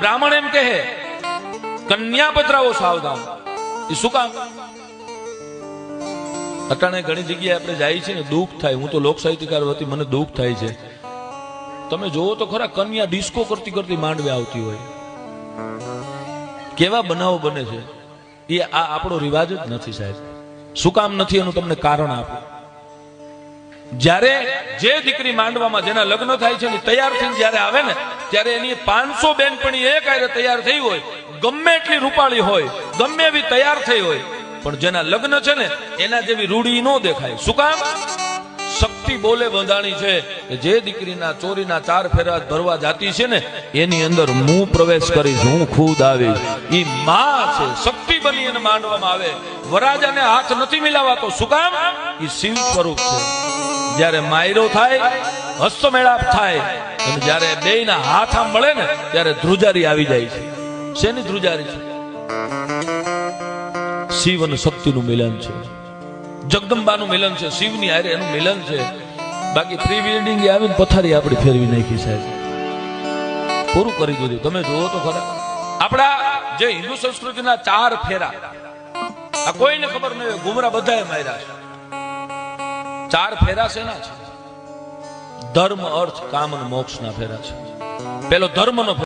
બ્રાહ્મણ એમ કહે કન્યા પધરાવો સાવધાન. એ શું કામ? અટાણે ઘણી જગ્યાએ આપણે જાય છે ને, દુઃખ થાય. હું તો લોક સાહિત્યકાર વતી, મને દુઃખ થાય છે. તમે જોવો તો ખરા કન્યા ડિસ્કો કરતી કરતી માંડવે આવતી હોય. કેવા બનાવો બને છે? એ આ આપણો રિવાજ જ નથી સાહેબ. શું કામ નથી એનું તમને કારણ આપું? જ્યારે જે દીકરી માંડવામાં જેના લગ્ન થાય છે તૈયાર થઈને જ્યારે આવે ને, ત્યારે એની પાંચસો બેનપણી એક હારે તૈયાર થઈ હોય, ગમે એટલી રૂપાળી હોય, ગમે એવી તૈયાર થઈ હોય, પણ જેના લગ્ન છે ને, એના જેવી રૂડી ન દેખાય. શું કામ? શક્તિ બોલે બંધાણી છે કે જે દીકરીના ચોરીના ચાર ફેરા ભરવા જાતી છે ને, એની અંદર હું પ્રવેશ કરીશ, હું ખુદ આવીશ. એ માં છે, શક્તિ બની એને માંડવામાં આવે. વરાજાને હાથ નથી મિલાવાતો. શું કામ? એ શિવ સ્વરૂપ છે. જ્યારે માયરો થાય, હસ્તમેળાપ થાય, અને જ્યારે ના હાથ આમ મળે ને, ત્યારે ધ્રુજારી આવી જાય છે. શેની ધ્રુજારી છે? શિવ અને શક્તિનું મિલન છે. જગદંબાનું મિલન છે, શિવની હારે એનું મિલન છે. બાકી પ્રી વેડિંગ આવીને પથારી આપણી ફેરવી નાખી સાહેબ. પૂરું કરી દીધું. તમે જુઓ તો ખરા. આપણા જે હિન્દુ સંસ્કૃતિના ચાર ફેરા, આ કોઈને ખબર નહીં ગુમરા બધાએ માર્યા છે. ચાર ફેરા શેના છે? ધર્મ અર્થ કામ અને મોક્ષના ફેરા છે. પેલો ધર્મનો ફેરો